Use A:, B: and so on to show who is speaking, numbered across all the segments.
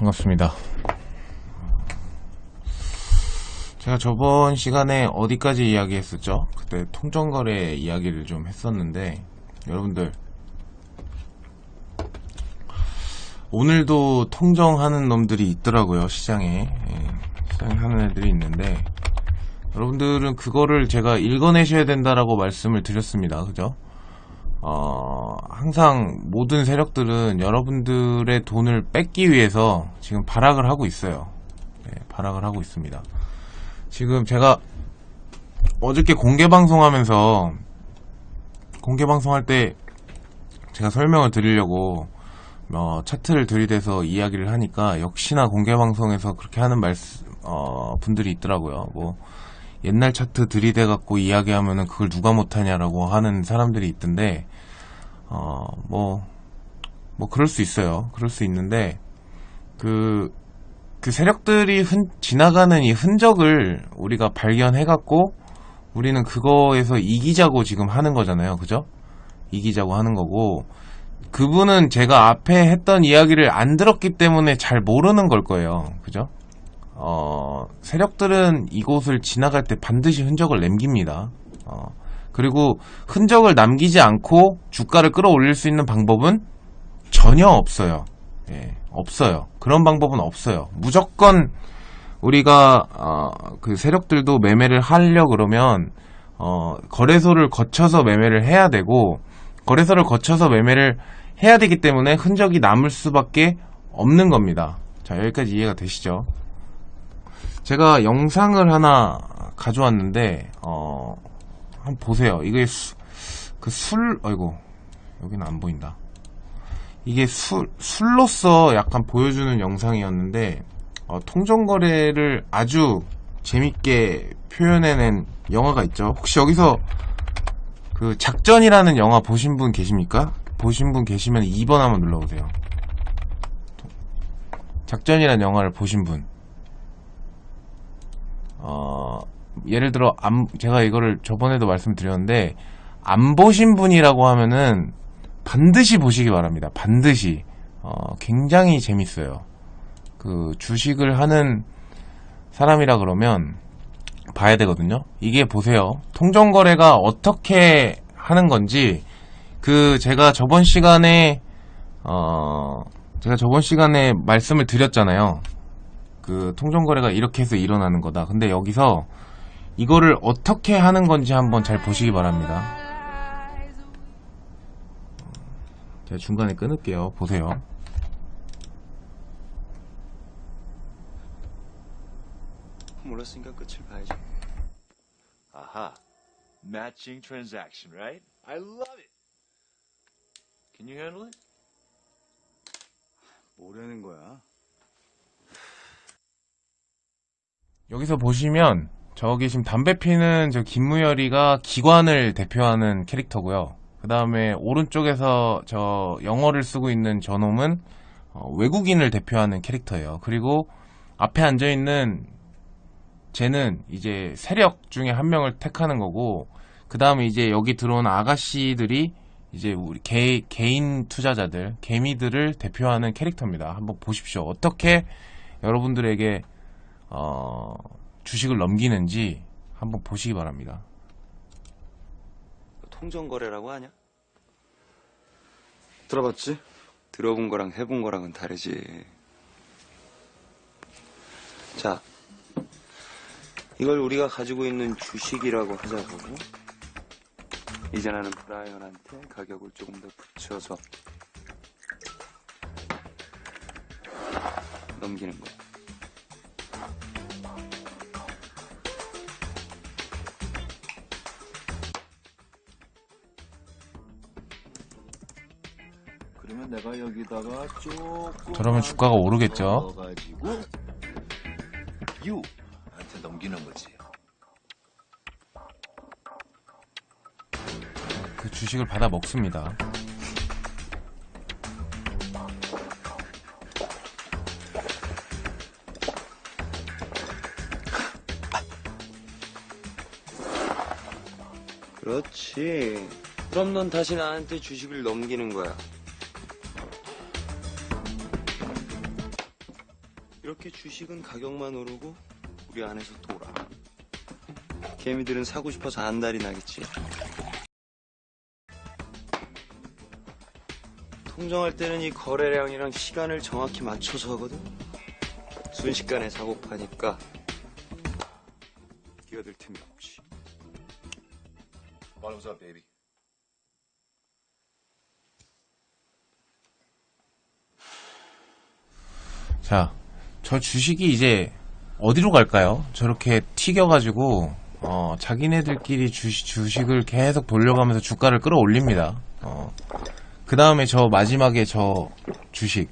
A: 반갑습니다. 제가 저번 시간에 어디까지 이야기했었죠? 그때 통정거래 이야기를 좀 했었는데, 여러분들, 오늘도 통정하는 놈들이 있더라고요, 시장에. 예, 시장에 하는 애들이 있는데, 여러분들은 그거를 제가 읽어내셔야 된다라고 말씀을 드렸습니다. 그죠? 어, 항상 모든 세력들은 여러분들의 돈을 뺏기 위해서 지금 발악을 하고 있어요. 네, 발악을 하고 있습니다. 지금 제가 어저께 공개 방송하면서 공개 방송할 때 제가 설명을 드리려고 어, 차트를 들이대서 이야기를 하니까 역시나 공개 방송에서 그렇게 하는 말씀 어, 분들이 있더라고요. 뭐 옛날 차트 들이대 갖고 이야기하면은 그걸 누가 못하냐라고 하는 사람들이 있던데 어뭐뭐 그럴 수 있어요. 그럴 수 있는데 그그 세력들이 흔, 지나가는 이 흔적을 우리가 발견해 갖고 우리는 그거에서 이기자고 지금 하는 거잖아요. 그죠? 이기자고 하는 거고 그분은 제가 앞에 했던 이야기를 안 들었기 때문에 잘 모르는 걸 거예요. 그죠? 어, 세력들은 이곳을 지나갈 때 반드시 흔적을 남깁니다. 어, 그리고 흔적을 남기지 않고 주가를 끌어올릴 수 있는 방법은 전혀 없어요. 예, 없어요. 그런 방법은 없어요. 무조건 우리가 어, 그 세력들도 매매를 하려 그러면 어, 거래소를 거쳐서 매매를 해야 되고 거래소를 거쳐서 매매를 해야 되기 때문에 흔적이 남을 수밖에 없는 겁니다. 자 여기까지 이해가 되시죠? 제가 영상을 하나 가져왔는데 어 한번 보세요. 이게 수, 그술 아이고 여기는 안 보인다. 이게 술 술로서 약간 보여주는 영상이었는데 어, 통정거래를 아주 재밌게 표현해낸 영화가 있죠. 혹시 여기서 그 작전이라는 영화 보신 분 계십니까? 보신 분 계시면 2번 한번 눌러보세요. 작전이라는 영화를 보신 분. 어, 예를 들어, 안, 제가 이거를 저번에도 말씀드렸는데, 안 보신 분이라고 하면은 반드시 보시기 바랍니다. 반드시. 어, 굉장히 재밌어요. 그, 주식을 하는 사람이라 그러면 봐야 되거든요. 이게 보세요. 통정거래가 어떻게 하는 건지, 그, 제가 저번 시간에, 어, 제가 저번 시간에 말씀을 드렸잖아요. 그 통정거래가 이렇게 해서 일어나는 거다. 근데 여기서 이거를 어떻게 하는 건지 한번 잘 보시기 바랍니다. 제가 중간에 끊을게요. 보세요.
B: 몰랐으니까 끝을 봐야지.
C: Aha. Matching transaction, right? I love it. Can you handle it?
B: 뭐라는 거야?
A: 여기서 보시면 저기 지금 담배 피는 저 김무열이가 기관을 대표하는 캐릭터고요. 그 다음에 오른쪽에서 저 영어를 쓰고 있는 저놈은 어, 외국인을 대표하는 캐릭터예요. 그리고 앞에 앉아 있는 쟤는 이제 세력 중에 한 명을 택하는 거고 그 다음에 이제 여기 들어온 아가씨들이 이제 우리 개, 개인 투자자들, 개미들을 대표하는 캐릭터입니다. 한번 보십시오. 어떻게 여러분들에게 어, 주식을 넘기는지 한번 보시기 바랍니다.
B: 통정거래라고 하냐?
D: 들어봤지?
B: 들어본 거랑 해본 거랑은 다르지. 자, 이걸 우리가 가지고 있는 주식이라고 하자고. 이제 나는 브라이언한테 가격을 조금 더 붙여서 넘기는 거야.
D: 내가 여기다가 조금
A: 저러면 주가가 오르겠죠.
D: 유한테 넘기는 거지.
A: 그 주식을 받아 먹습니다.
B: 그렇지. 그럼 넌 다시 나한테 주식을 넘기는 거야. 이렇게 주식은 가격만 오르고 우리 안에서 돌아. 개미들은 사고 싶어서 안달이 나겠지. 통정할 때는 이 거래량이랑 시간을 정확히 맞춰서 하거든. 순식간에 사고 파니까 끼어들 틈이 없지.
C: Bottoms up, baby.
A: 자, 저 주식이 이제 어디로 갈까요? 저렇게 튀겨가지고, 어, 자기네들끼리 주식, 주식을 계속 돌려가면서 주가를 끌어올립니다. 어, 그 다음에 저 마지막에 저 주식.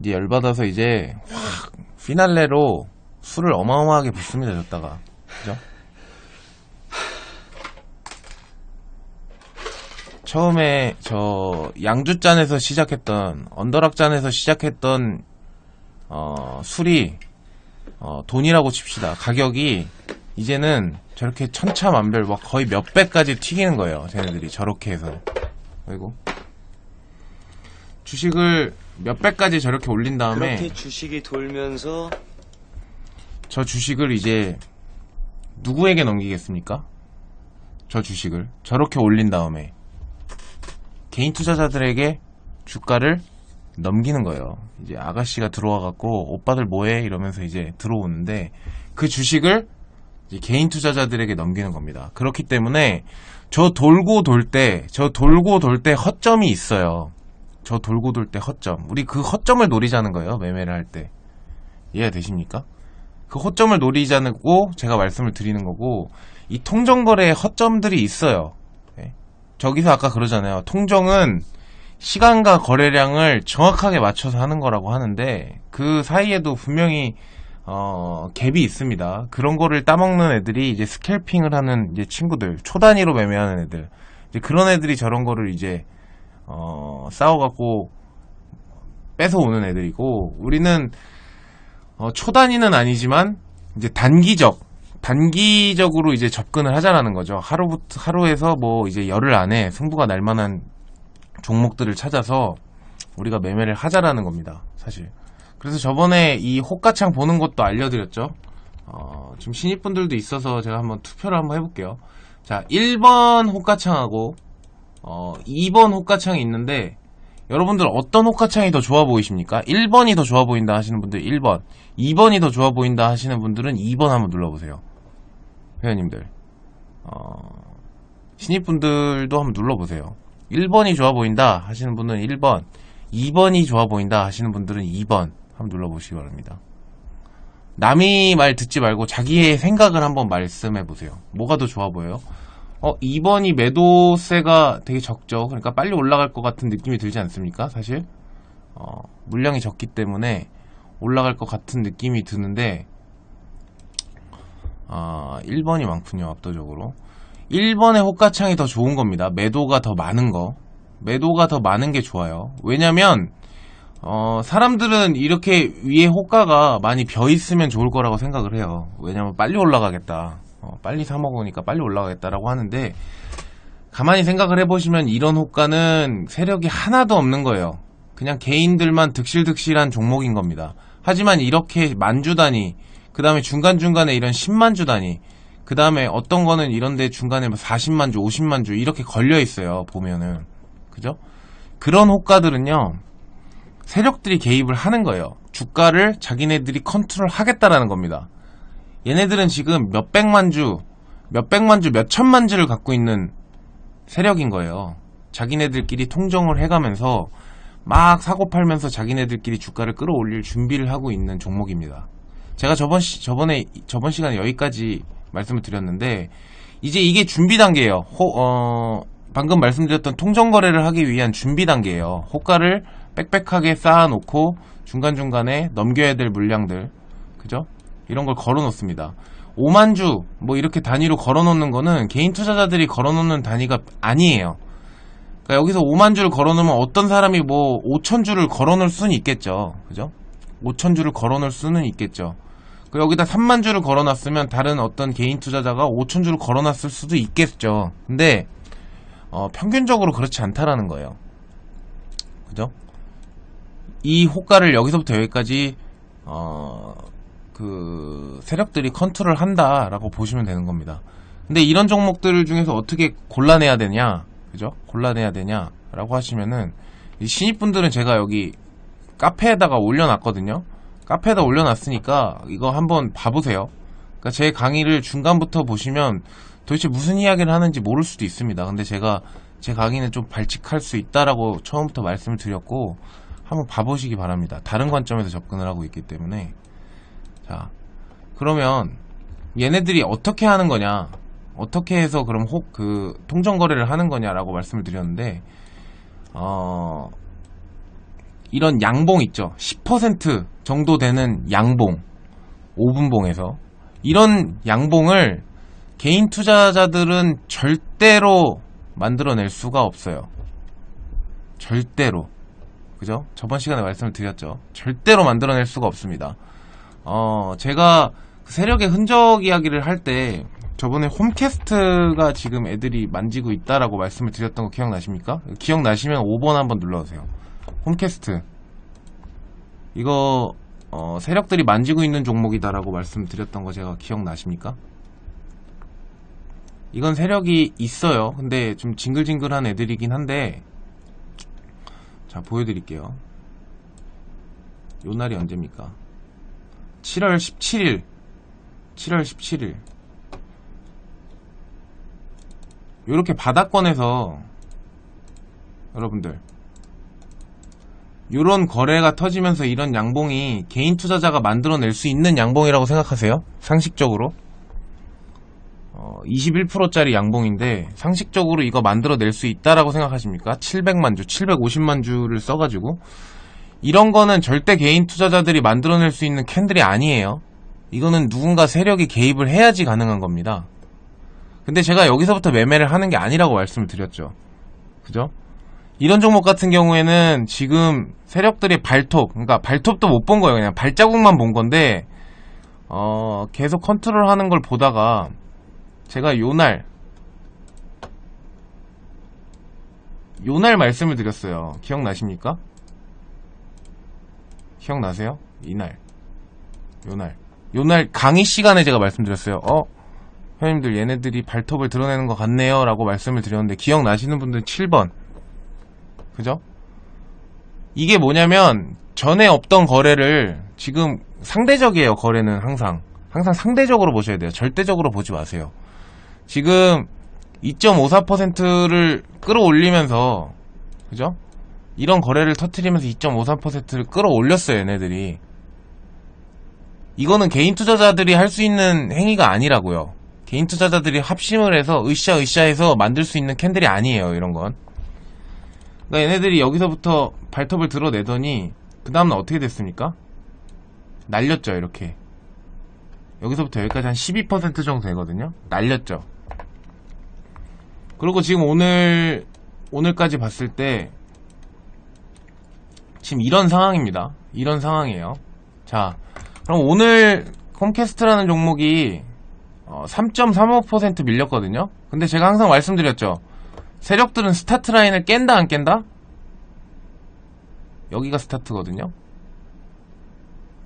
A: 이제 열받아서 이제 확, 피날레로 술을 어마어마하게 붓습니다, 줬다가. 그죠? 처음에 저 양주잔에서 시작했던 언더락잔에서 시작했던 어, 술이 어, 돈이라고 칩시다. 가격이 이제는 저렇게 천차만별 막 거의 몇 배까지 튀기는 거예요. 쟤네들이 저렇게 해서. 그리고 주식을 몇 배까지 저렇게 올린 다음에
B: 그렇게 주식이 돌면서
A: 저 주식을 이제 누구에게 넘기겠습니까? 저 주식을 저렇게 올린 다음에 개인 투자자들에게 주가를 넘기는 거예요. 이제 아가씨가 들어와 갖고 오빠들 뭐해 이러면서 이제 들어오는데 그 주식을 개인 투자자들에게 넘기는 겁니다. 그렇기 때문에 저 돌고 돌 때, 저 돌고 돌 때 허점이 있어요. 저 돌고 돌 때 허점. 우리 그 허점을 노리자는 거예요. 매매를 할 때. 이해가 되십니까? 그 허점을 노리자고 제가 말씀을 드리는 거고 이 통정거래에 허점들이 있어요. 예. 저기서 아까 그러잖아요. 통정은 시간과 거래량을 정확하게 맞춰서 하는 거라고 하는데 그 사이에도 분명히 어, 갭이 있습니다. 그런 거를 따먹는 애들이 이제 스캘핑을 하는 이제 친구들, 초 단위로 매매하는 애들. 이제 그런 애들이 저런 거를 이제 어, 싸워갖고 뺏어오는 애들이고 우리는 어, 초단위는 아니지만 이제 단기적 단기적으로 이제 접근을 하자라는 거죠. 하루부터 하루에서 뭐 이제 열흘 안에 승부가 날 만한 종목들을 찾아서 우리가 매매를 하자라는 겁니다. 사실. 그래서 저번에 이 호가창 보는 것도 알려드렸죠. 어, 지금 신입분들도 있어서 제가 한번 투표를 한번 해볼게요. 자, 1번 호가창하고 어, 2번 호가창이 있는데 여러분들 어떤 호가창이 더 좋아 보이십니까? 1번이 더 좋아 보인다 하시는 분들 1번, 2번이 더 좋아 보인다 하시는 분들은 2번 한번 눌러보세요. 회원님들. 어, 신입분들도 한번 눌러보세요. 1번이 좋아 보인다 하시는 분은 1번, 2번이 좋아 보인다 하시는 분들은 2번 한번 눌러보시기 바랍니다. 남이 말 듣지 말고 자기의 생각을 한번 말씀해 보세요. 뭐가 더 좋아 보여요? 어, 2번이 매도세가 되게 적죠. 그러니까 빨리 올라갈 것 같은 느낌이 들지 않습니까? 사실. 어, 물량이 적기 때문에 올라갈 것 같은 느낌이 드는데, 아, 1번이 많군요, 압도적으로. 1번의 호가창이 더 좋은 겁니다. 매도가 더 많은 거. 매도가 더 많은 게 좋아요. 왜냐면, 어, 사람들은 이렇게 위에 호가가 많이 벼 있으면 좋을 거라고 생각을 해요. 왜냐면 빨리 올라가겠다. 어, 빨리 사 먹으니까 빨리 올라가겠다라고 하는데, 가만히 생각을 해보시면 이런 호가는 세력이 하나도 없는 거예요. 그냥 개인들만 득실득실한 종목인 겁니다. 하지만 이렇게 만주 단위, 그 다음에 중간중간에 이런 10만주 단위, 그 다음에 어떤 거는 이런데 중간에 뭐 40만 주, 50만 주 이렇게 걸려 있어요. 보면은. 그죠? 그런 호가들은요, 세력들이 개입을 하는 거예요. 주가를 자기네들이 컨트롤 하겠다라는 겁니다. 얘네들은 지금 몇 백만 주, 몇 백만 주, 몇 천만 주를 갖고 있는 세력인 거예요. 자기네들끼리 통정을 해가면서 막 사고 팔면서 자기네들끼리 주가를 끌어올릴 준비를 하고 있는 종목입니다. 제가 저번 시, 저번에 저번 시간에 여기까지 말씀을 드렸는데 이제 이게 준비 단계예요. 호, 어, 방금 말씀드렸던 통정 거래를 하기 위한 준비 단계예요. 호가를 빽빽하게 쌓아놓고 중간 중간에 넘겨야 될 물량들, 그죠? 이런 걸 걸어놓습니다. 5만 주, 뭐 이렇게 단위로 걸어놓는 거는 개인 투자자들이 걸어놓는 단위가 아니에요. 그러니까 여기서 5만 주를 걸어놓으면 어떤 사람이 뭐 5천 주를 걸어놓을 수는 있겠죠. 그죠? 5천 주를 걸어놓을 수는 있겠죠. 그 여기다 3만 주를 걸어놨으면 다른 어떤 개인 투자자가 5천 주를 걸어놨을 수도 있겠죠. 근데 어, 평균적으로 그렇지 않다라는 거예요. 그죠? 이 호가를 여기서부터 여기까지 어, 그 세력들이 컨트롤 한다라고 보시면 되는 겁니다. 근데 이런 종목들 중에서 어떻게 골라내야 되냐, 그죠? 골라내야 되냐라고 하시면은 이 신입분들은 제가 여기 카페에다가 올려놨거든요. 카페에다 올려놨으니까 이거 한번 봐보세요. 그러니까 제 강의를 중간부터 보시면 도대체 무슨 이야기를 하는지 모를 수도 있습니다. 근데 제가 제 강의는 좀 발칙할 수 있다라고 처음부터 말씀을 드렸고 한번 봐보시기 바랍니다. 다른 관점에서 접근을 하고 있기 때문에 자 그러면 얘네들이 어떻게 하는 거냐 어떻게 해서 그럼 혹 그 통정 거래를 하는 거냐라고 말씀을 드렸는데 어 이런 양봉 있죠 10% 정도 되는 양봉 5분봉에서 이런 양봉을 개인 투자자들은 절대로 만들어낼 수가 없어요. 절대로. 그죠? 저번 시간에 말씀을 드렸죠. 절대로 만들어낼 수가 없습니다. 어, 제가 그 세력의 흔적 이야기를 할 때 저번에 홈캐스트가 지금 애들이 만지고 있다라고 말씀을 드렸던 거 기억나십니까? 기억나시면 5번 한번 눌러주세요. 홈캐스트. 이거 어, 세력들이 만지고 있는 종목이다라고 말씀드렸던 거 제가 기억나십니까? 이건 세력이 있어요. 근데 좀 징글징글한 애들이긴 한데, 자, 보여드릴게요. 요 날이 언제입니까? 7월 17일. 7월 17일. 요렇게 바닥권에서, 여러분들, 요런 거래가 터지면서 이런 양봉이 개인 투자자가 만들어낼 수 있는 양봉이라고 생각하세요? 상식적으로? 어, 21%짜리 양봉인데 상식적으로 이거 만들어낼 수 있다라고 생각하십니까? 700만 주, 750만 주를 써가지고 이런 거는 절대 개인 투자자들이 만들어낼 수 있는 캔들이 아니에요. 이거는 누군가 세력이 개입을 해야지 가능한 겁니다. 근데 제가 여기서부터 매매를 하는 게 아니라고 말씀을 드렸죠. 그죠? 이런 종목 같은 경우에는 지금 세력들이 발톱, 그러니까 발톱도 못 본 거예요. 그냥 발자국만 본 건데, 어, 계속 컨트롤 하는 걸 보다가, 제가 요날, 요날 말씀을 드렸어요. 기억나십니까? 기억나세요? 이날. 요날. 요날 강의 시간에 제가 말씀드렸어요. 어? 회원님들 얘네들이 발톱을 드러내는 것 같네요. 라고 말씀을 드렸는데, 기억나시는 분들은 7번. 그죠? 이게 뭐냐면 전에 없던 거래를 지금 상대적이에요. 거래는 항상 항상 상대적으로 보셔야 돼요. 절대적으로 보지 마세요. 지금 2.54%를 끌어올리면서 그죠? 이런 거래를 터트리면서 2.53%를 끌어올렸어요. 얘네들이 이거는 개인 투자자들이 할 수 있는 행위가 아니라고요. 개인 투자자들이 합심을 해서 으쌰으쌰 해서 만들 수 있는 캔들이 아니에요. 이런 건. 그러니까 얘네들이 여기서부터 발톱을 드러내더니 그 다음은 어떻게 됐습니까? 날렸죠 이렇게. 여기서부터 여기까지 한 12% 정도 되거든요. 날렸죠. 그리고 지금 오늘 오늘까지 봤을 때 지금 이런 상황입니다. 이런 상황이에요. 자 그럼 오늘 홈캐스트라는 종목이 어, 3.35% 밀렸거든요. 근데 제가 항상 말씀드렸죠 세력들은 스타트 라인을 깬다 안 깬다? 여기가 스타트거든요.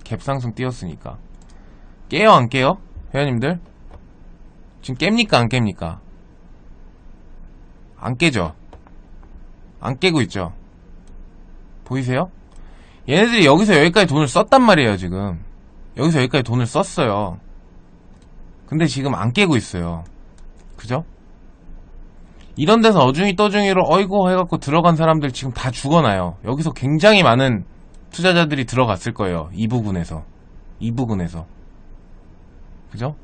A: 갭상승 띄었으니까. 깨요 안 깨요? 회원님들? 지금 깹니까 안 깹니까? 안 깨죠? 안 깨고 있죠? 보이세요? 얘네들이 여기서 여기까지 돈을 썼단 말이에요 지금 여기서 여기까지 돈을 썼어요 근데 지금 안 깨고 있어요 그죠? 이런 데서 어중이 떠중이로 어이구 해갖고 들어간 사람들 지금 다 죽어나요. 여기서 굉장히 많은 투자자들이 들어갔을 거예요. 이 부분에서. 이 부분에서. 그죠?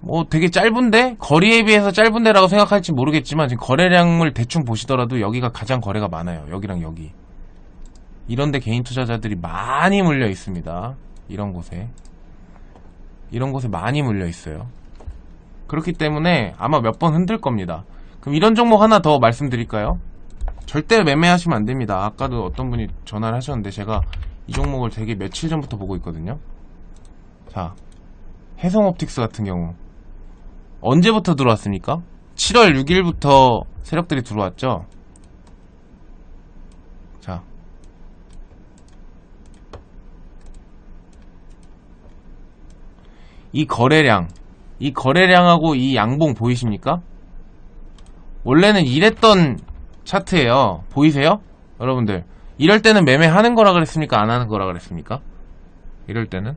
A: 뭐 되게 짧은데? 거리에 비해서 짧은데라고 생각할지 모르겠지만 지금 거래량을 대충 보시더라도 여기가 가장 거래가 많아요. 여기랑 여기. 이런데 개인 투자자들이 많이 물려 있습니다. 이런 곳에. 이런 곳에 많이 물려 있어요. 그렇기 때문에 아마 몇 번 흔들 겁니다. 그럼 이런 종목 하나 더 말씀드릴까요? 절대 매매하시면 안 됩니다. 아까도 어떤 분이 전화를 하셨는데 제가 이 종목을 되게 며칠 전부터 보고 있거든요. 자, 해성옵틱스 같은 경우 언제부터 들어왔습니까? 7월 6일부터 세력들이 들어왔죠. 자, 이 거래량, 이 거래량하고 이 양봉 보이십니까? 원래는 이랬던 차트예요. 보이세요? 여러분들. 이럴 때는 매매하는 거라 그랬습니까? 안 하는 거라 그랬습니까? 이럴 때는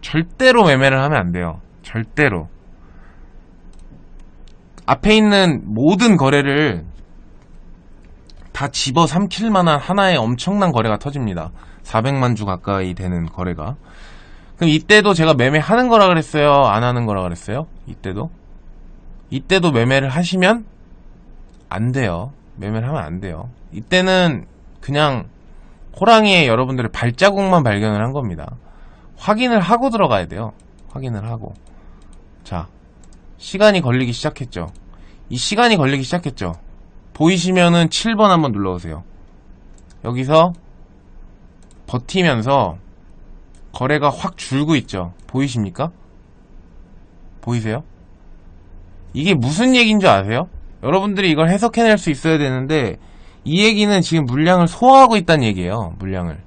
A: 절대로 매매를 하면 안 돼요. 절대로. 앞에 있는 모든 거래를 다 집어 삼킬 만한 하나의 엄청난 거래가 터집니다. 400만 주 가까이 되는 거래가. 그럼 이때도 제가 매매하는 거라 그랬어요? 안 하는 거라 그랬어요? 이때도? 이때도 매매를 하시면 안 돼요. 매매를 하면 안 돼요. 이때는 그냥 호랑이의 여러분들의 발자국만 발견을 한 겁니다. 확인을 하고 들어가야 돼요. 확인을 하고. 자, 시간이 걸리기 시작했죠. 이 시간이 걸리기 시작했죠. 보이시면은 7번 한번 눌러보세요. 여기서 버티면서 거래가 확 줄고 있죠. 보이십니까? 보이세요? 이게 무슨 얘기인 줄 아세요? 여러분들이 이걸 해석해낼 수 있어야 되는데 이 얘기는 지금 물량을 소화하고 있다는 얘기예요. 물량을.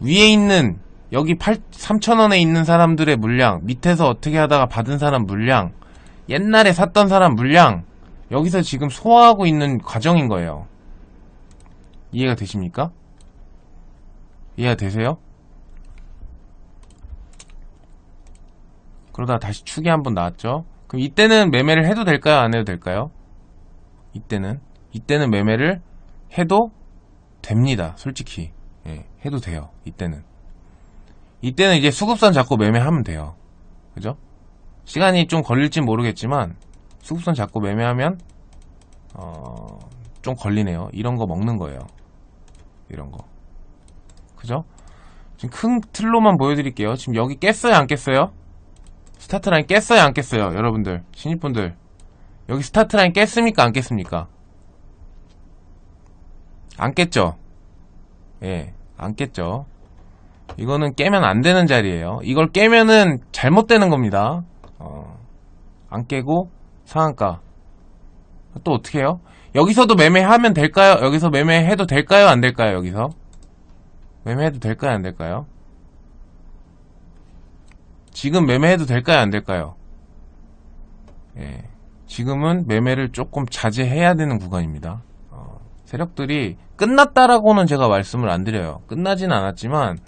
A: 위에 있는 여기 8, 3천원에 있는 사람들의 물량, 밑에서 어떻게 하다가 받은 사람 물량, 옛날에 샀던 사람 물량, 여기서 지금 소화하고 있는 과정인 거예요. 이해가 되십니까? 이해가 되세요? 그러다 다시 축이 한번 나왔죠? 그럼 이때는 매매를 해도 될까요? 안 해도 될까요? 이때는 이때는 매매를 해도 됩니다. 솔직히 예, 해도 돼요. 이때는 이때는 이제 수급선 잡고 매매하면 돼요. 그죠? 시간이 좀 걸릴진 모르겠지만 수급선 잡고 매매하면 어, 좀 걸리네요. 이런 거 먹는 거예요. 이런 거. 그죠? 지금 큰 틀로만 보여드릴게요. 지금 여기 깼어요? 안 깼어요? 스타트 라인 깼어요? 안 깼어요? 여러분들, 신입분들. 여기 스타트 라인 깼습니까? 안 깼습니까? 안 깼죠? 예, 안 깼죠? 이거는 깨면 안 되는 자리예요. 이걸 깨면은 잘못되는 겁니다. 어, 안 깨고 상한가. 또 어떻게 해요? 여기서도 매매하면 될까요? 여기서 매매해도 될까요? 안 될까요? 여기서? 매매해도 될까요? 안 될까요? 지금 매매해도 될까요? 안 될까요? 예. 지금은 매매를 조금 자제해야 되는 구간입니다. 어, 세력들이 끝났다라고는 제가 말씀을 안 드려요. 끝나진 않았지만,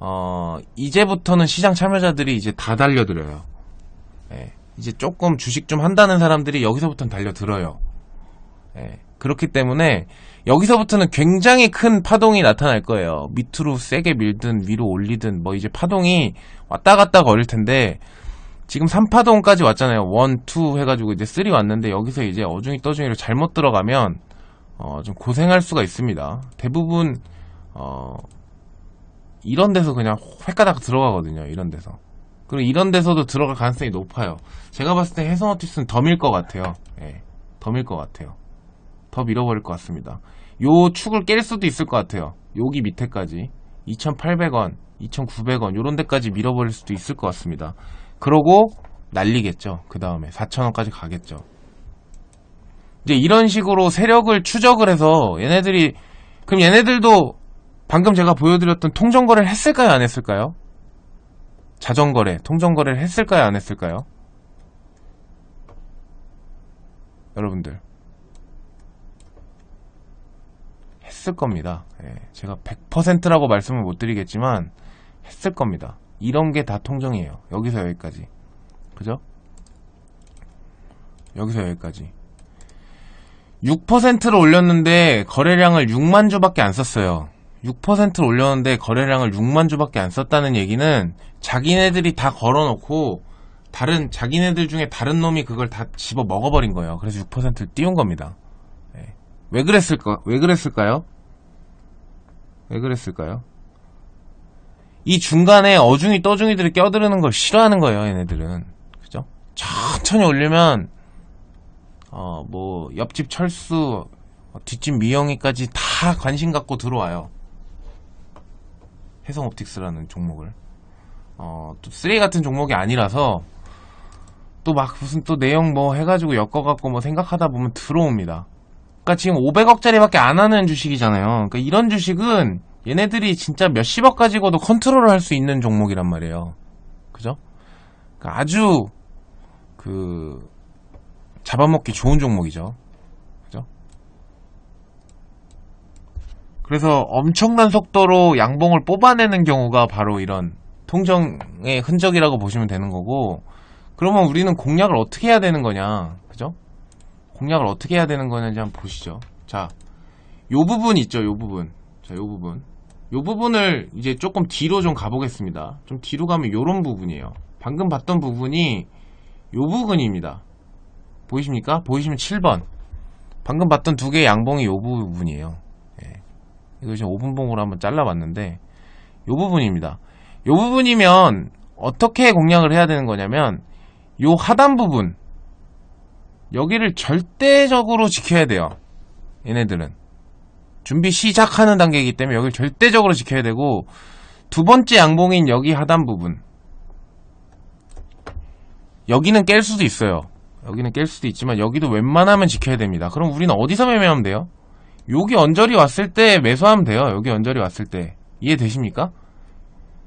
A: 어, 이제부터는 시장 참여자들이 이제 다 달려들어요. 예. 이제 조금 주식 좀 한다는 사람들이 여기서부터는 달려들어요. 예. 그렇기 때문에 여기서부터는 굉장히 큰 파동이 나타날 거예요. 밑으로 세게 밀든 위로 올리든 뭐 이제 파동이 왔다 갔다 거릴 텐데 지금 3파동까지 왔잖아요. 1, 2 해가지고 이제 3 왔는데 여기서 이제 어중이 떠중이로 잘못 들어가면 어, 좀 고생할 수가 있습니다. 대부분 어, 이런 데서 그냥 획가닥 들어가거든요. 이런 데서. 그리고 이런 데서도 들어갈 가능성이 높아요. 제가 봤을 때 해성 어티스는 더밀것 같아요. 예, 더밀것 같아요. 더 밀어버릴 것 같습니다. 요 축을 깰 수도 있을 것 같아요. 여기 밑에까지 2,800원, 2,900원 요런 데까지 밀어버릴 수도 있을 것 같습니다. 그러고 날리겠죠. 그 다음에 4,000원까지 가겠죠. 이제 이런 식으로 세력을 추적을 해서 얘네들이 그럼 얘네들도 방금 제가 보여드렸던 통정거래를 했을까요? 안 했을까요? 자전거래, 통정거래를 했을까요? 안 했을까요? 여러분들 했을 겁니다. 예, 제가 100%라고 말씀을 못 드리겠지만 했을 겁니다. 이런 게 다 통정이에요. 여기서 여기까지. 그죠? 여기서 여기까지. 6%를 올렸는데 거래량을 6만 주밖에 안 썼어요. 6%를 올렸는데 거래량을 6만 주밖에 안 썼다는 얘기는 자기네들이 다 걸어놓고 다른 자기네들 중에 다른 놈이 그걸 다 집어 먹어버린 거예요. 그래서 6%를 띄운 겁니다. 예. 왜 그랬을까? 왜 그랬을까요? 왜 그랬을까요? 이 중간에 어중이 떠중이들이 껴들는 걸 싫어하는 거예요, 얘네들은. 그죠? 천천히 올리면, 어, 뭐, 옆집 철수, 어, 뒷집 미영이까지 다 관심 갖고 들어와요. 해성 옵틱스라는 종목을. 어, 또 쓰레기 같은 종목이 아니라서, 또 막 무슨 또 내용 뭐 해가지고 엮어갖고 뭐 생각하다 보면 들어옵니다. 그러니까 지금 500억짜리밖에 안 하는 주식이잖아요. 그러니까 이런 주식은 얘네들이 진짜 몇십억 가지고도 컨트롤을 할 수 있는 종목이란 말이에요. 그죠? 그러니까 아주 그 잡아먹기 좋은 종목이죠. 그죠? 그래서 엄청난 속도로 양봉을 뽑아내는 경우가 바로 이런 통정의 흔적이라고 보시면 되는 거고 그러면 우리는 공략을 어떻게 해야 되는 거냐 그죠? 공략을 어떻게 해야 되는 거냐지 한번 보시죠. 자, 요 부분 있죠 요 부분. 자, 요 부분. 요 부분을 이제 조금 뒤로 좀 가보겠습니다. 좀 뒤로 가면 요런 부분이에요. 방금 봤던 부분이 요 부분입니다. 보이십니까? 보이시면 7번. 방금 봤던 두 개의 양봉이 요 부분이에요. 예. 이거 지금 5분봉으로 한번 잘라봤는데 요 부분입니다. 요 부분이면 어떻게 공략을 해야 되는 거냐면 요 하단 부분 여기를 절대적으로 지켜야 돼요. 얘네들은. 준비 시작하는 단계이기 때문에 여기를 절대적으로 지켜야 되고 두 번째 양봉인 여기 하단 부분. 여기는 깰 수도 있어요. 여기는 깰 수도 있지만 여기도 웬만하면 지켜야 됩니다. 그럼 우리는 어디서 매매하면 돼요? 여기 언저리 왔을 때 매수하면 돼요. 여기 언저리 왔을 때. 이해되십니까?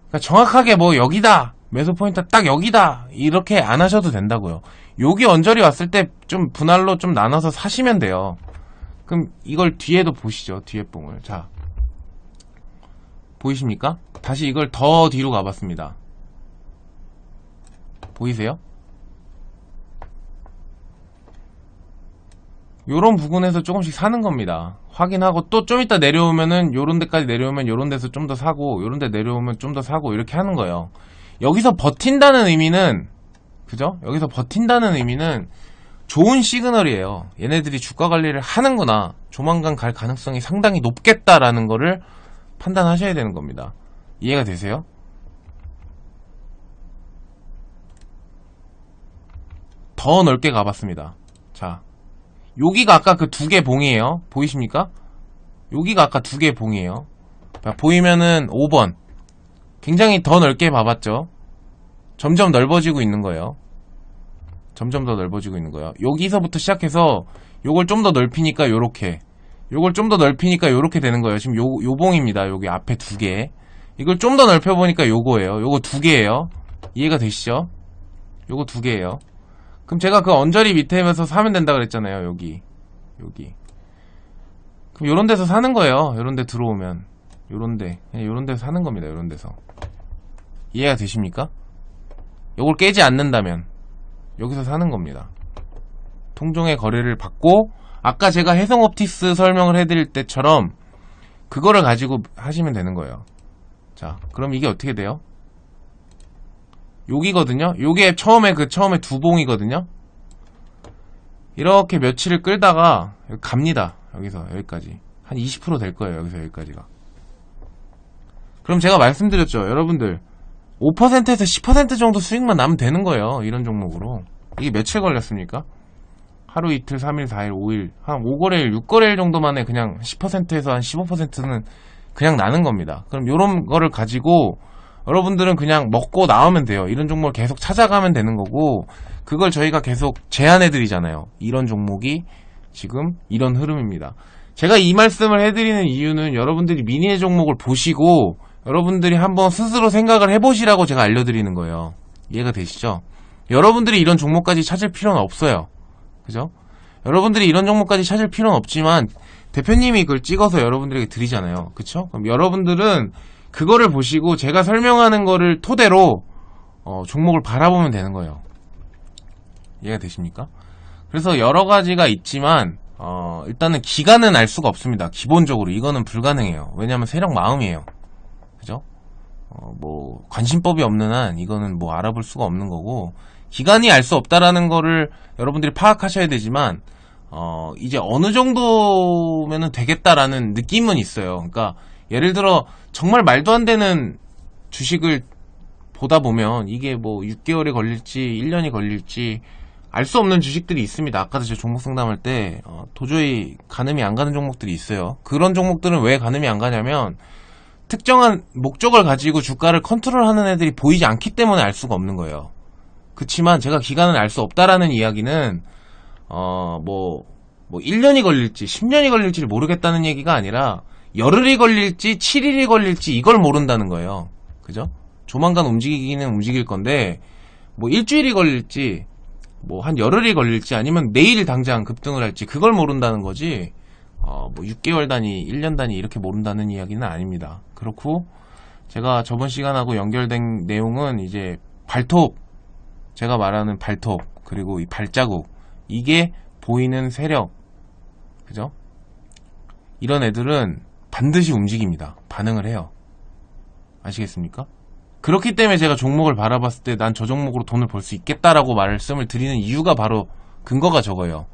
A: 그러니까 정확하게 뭐 여기다 매수 포인트 딱 여기다 이렇게 안 하셔도 된다고요. 여기 언저리 왔을 때 좀 분할로 좀 나눠서 사시면 돼요. 그럼 이걸 뒤에도 보시죠. 뒤에 뽕을. 자 보이십니까? 다시 이걸 더 뒤로 가봤습니다. 보이세요? 요런 부분에서 조금씩 사는 겁니다. 확인하고 또 좀 이따 내려오면은 요런 데까지 내려오면 요런 데서 좀 더 사고 요런 데 내려오면 좀 더 사고 이렇게 하는 거예요. 여기서 버틴다는 의미는 그죠? 여기서 버틴다는 의미는 좋은 시그널이에요. 얘네들이 주가 관리를 하는구나. 조만간 갈 가능성이 상당히 높겠다라는 거를 판단하셔야 되는 겁니다. 이해가 되세요? 더 넓게 가봤습니다. 자, 여기가 아까 그 두 개 봉이에요. 보이십니까? 여기가 아까 두 개 봉이에요. 자, 보이면은 5번. 굉장히 더 넓게 봐봤죠? 점점 넓어지고 있는 거예요. 점점 더 넓어지고 있는 거예요. 여기서부터 시작해서 요걸 좀 더 넓히니까 요렇게. 요걸 좀 더 넓히니까 요렇게 되는 거예요. 지금 요, 요 봉입니다. 여기 앞에 두 개. 이걸 좀 더 넓혀보니까 요거예요. 요거 두 개예요. 이해가 되시죠? 요거 두 개예요. 그럼 제가 그 언저리 밑에서 사면 된다 그랬잖아요. 여기. 여기. 그럼 요런 데서 사는 거예요. 요런 데 들어오면. 요런 데. 요런 데서 사는 겁니다. 요런 데서. 이해가 되십니까? 요걸 깨지 않는다면 여기서 사는 겁니다. 통종의 거래를 받고 아까 제가 해성 옵티스 설명을 해드릴 때처럼 그거를 가지고 하시면 되는 거예요. 자, 그럼 이게 어떻게 돼요? 여기거든요. 요게 처음에 그 처음에 두 봉이거든요. 이렇게 며칠을 끌다가 갑니다. 여기서 여기까지 한 20%될 거예요. 여기서 여기까지가. 그럼 제가 말씀드렸죠. 여러분들 5%에서 10% 정도 수익만 나면 되는 거예요. 이런 종목으로. 이게 며칠 걸렸습니까? 하루 이틀, 3일, 4일, 5일, 한 5거래일, 6거래일 정도만에 그냥 10%에서 한 15%는 그냥 나는 겁니다. 그럼 요런 거를 가지고 여러분들은 그냥 먹고 나오면 돼요. 이런 종목을 계속 찾아가면 되는 거고, 그걸 저희가 계속 제안해 드리잖아요. 이런 종목이 지금 이런 흐름입니다. 제가 이 말씀을 해드리는 이유는 여러분들이 미니의 종목을 보시고, 여러분들이 한번 스스로 생각을 해보시라고 제가 알려드리는 거예요. 이해가 되시죠? 여러분들이 이런 종목까지 찾을 필요는 없어요. 그죠? 여러분들이 이런 종목까지 찾을 필요는 없지만, 대표님이 그걸 찍어서 여러분들에게 드리잖아요. 그쵸? 그럼 여러분들은 그거를 보시고 제가 설명하는 거를 토대로 어, 종목을 바라보면 되는 거예요. 이해가 되십니까? 그래서 여러 가지가 있지만 어, 일단은 기간은 알 수가 없습니다. 기본적으로 이거는 불가능해요. 왜냐하면 세력 마음이에요. 그죠? 어, 뭐 관심법이 없는 한 이거는 뭐 알아볼 수가 없는 거고 기간이 알 수 없다라는 거를 여러분들이 파악하셔야 되지만 어, 이제 어느 정도면은 되겠다라는 느낌은 있어요. 그러니까 예를 들어 정말 말도 안 되는 주식을 보다 보면 이게 뭐 6개월이 걸릴지 1년이 걸릴지 알 수 없는 주식들이 있습니다. 아까도 제가 종목 상담할 때 어, 도저히 가늠이 안 가는 종목들이 있어요. 그런 종목들은 왜 가늠이 안 가냐면 특정한 목적을 가지고 주가를 컨트롤하는 애들이 보이지 않기 때문에 알 수가 없는 거예요. 그치만 제가 기간을 알 수 없다라는 이야기는 어, 뭐, 뭐, 1년이 걸릴지, 10년이 걸릴지를 모르겠다는 얘기가 아니라, 열흘이 걸릴지, 7일이 걸릴지, 이걸 모른다는 거예요. 그죠? 조만간 움직이기는 움직일 건데 뭐 일주일이 걸릴지 뭐 한 열흘이 걸릴지 아니면 내일 당장 급등을 할지 그걸 모른다는 거지 어, 뭐 6개월 단위, 1년 단위 이렇게 모른다는 이야기는 아닙니다. 그렇고 제가 저번 시간하고 연결된 내용은 이제 발톱 제가 말하는 발톱 그리고 이 발자국 이게 보이는 세력 그죠? 이런 애들은 반드시 움직입니다. 반응을 해요. 아시겠습니까? 그렇기 때문에 제가 종목을 바라봤을 때 난 저 종목으로 돈을 벌 수 있겠다라고 말씀을 드리는 이유가 바로 근거가 저거예요.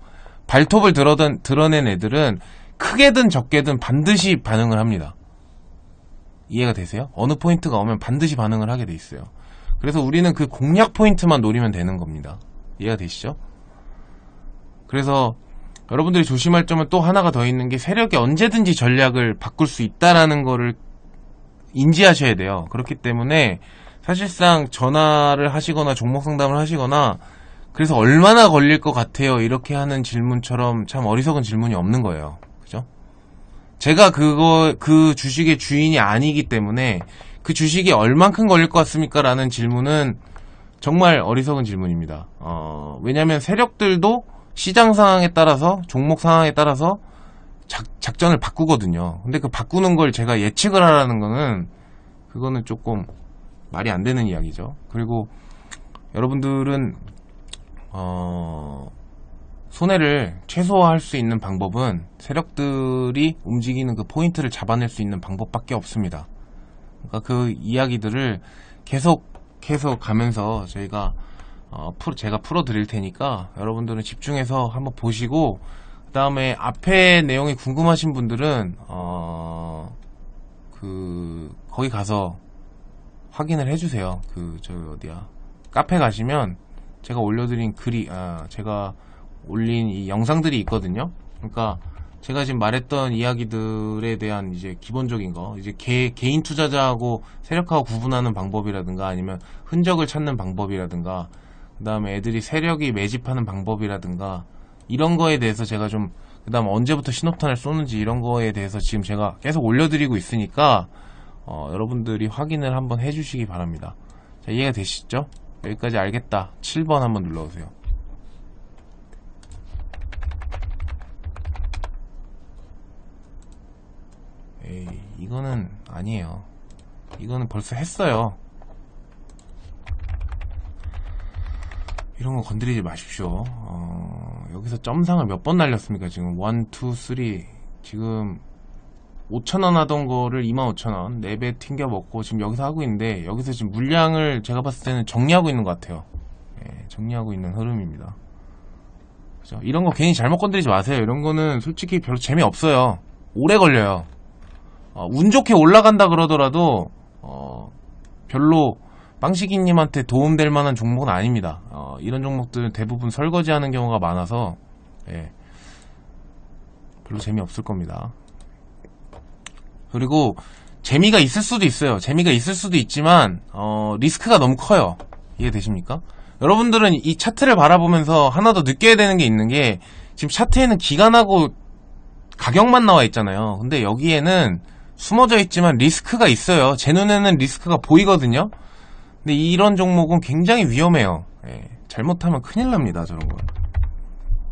A: 발톱을 드러낸, 드러낸 애들은 크게든 적게든 반드시 반응을 합니다. 이해가 되세요? 어느 포인트가 오면 반드시 반응을 하게 돼 있어요. 그래서 우리는 그 공략 포인트만 노리면 되는 겁니다. 이해가 되시죠? 그래서 여러분들이 조심할 점은 또 하나가 더 있는 게 세력이 언제든지 전략을 바꿀 수 있다라는 거를 인지하셔야 돼요. 그렇기 때문에 사실상 전화를 하시거나 종목 상담을 하시거나 그래서 얼마나 걸릴 것 같아요? 이렇게 하는 질문처럼 참 어리석은 질문이 없는 거예요. 제가 그거, 그 주식의 주인이 아니기 때문에 그 주식이 얼만큼 걸릴 것 같습니까? 라는 질문은 정말 어리석은 질문입니다. 어, 왜냐면 세력들도 시장 상황에 따라서, 종목 상황에 따라서 작, 작전을 바꾸거든요. 근데 그 바꾸는 걸 제가 예측을 하라는 거는 그거는 조금 말이 안 되는 이야기죠. 그리고 여러분들은 어, 손해를 최소화할 수 있는 방법은 세력들이 움직이는 그 포인트를 잡아낼 수 있는 방법밖에 없습니다. 그러니까 그 이야기들을 계속해서 가면서 저희가 어, 풀- 제가 풀어드릴 테니까 여러분들은 집중해서 한번 보시고 그 다음에 앞에 내용이 궁금하신 분들은 어, 그 거기 가서 확인을 해주세요. 그 저 어디야 카페 가시면 제가 올려드린 글이 아 제가 올린 이 영상들이 있거든요. 그러니까 제가 지금 말했던 이야기들에 대한 이제 기본적인 거 이제 개, 개인 투자자하고 세력하고 구분하는 방법이라든가 아니면 흔적을 찾는 방법이라든가 그 다음에 애들이 세력이 매집하는 방법이라든가 이런 거에 대해서 제가 좀 그 다음 언제부터 신호탄을 쏘는지 이런 거에 대해서 지금 제가 계속 올려드리고 있으니까 어, 여러분들이 확인을 한번 해주시기 바랍니다. 자, 이해가 되시죠? 여기까지 알겠다. 7번 한번 눌러주세요. 에이, 이거는 아니에요. 이거는 벌써 했어요. 이런 거 건드리지 마십시오. 어, 여기서 점상을 몇 번 날렸습니까? 지금 1, 2, 3. 지금 5천원 하던 거를 25,000원 4배 튕겨 먹고 지금 여기서 하고 있는데 여기서 지금 물량을 제가 봤을 때는 정리하고 있는 것 같아요. 예, 정리하고 있는 흐름입니다. 그죠? 이런 거 괜히 잘못 건드리지 마세요. 이런 거는 솔직히 별로 재미없어요. 오래 걸려요. 어, 운 좋게 올라간다 그러더라도 어, 별로 빵식이님한테 도움될 만한 종목은 아닙니다. 어, 이런 종목들은 대부분 설거지하는 경우가 많아서 예, 별로 재미없을 겁니다. 그리고 재미가 있을 수도 있어요. 재미가 있을 수도 있지만 어, 리스크가 너무 커요. 이해되십니까? 여러분들은 이 차트를 바라보면서 하나 더 느껴야 되는 게 있는 게 지금 차트에는 기간하고 가격만 나와 있잖아요. 근데 여기에는 숨어져 있지만 리스크가 있어요. 제 눈에는 리스크가 보이거든요. 근데 이런 종목은 굉장히 위험해요. 예, 잘못하면 큰일 납니다. 저런 건.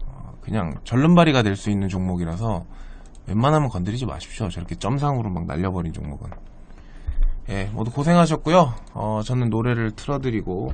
A: 어, 그냥 절름발이가 될 수 있는 종목이라서 웬만하면 건드리지 마십시오. 저렇게 점상으로 막 날려버린 종목은. 예, 모두 고생하셨고요. 어, 저는 노래를 틀어드리고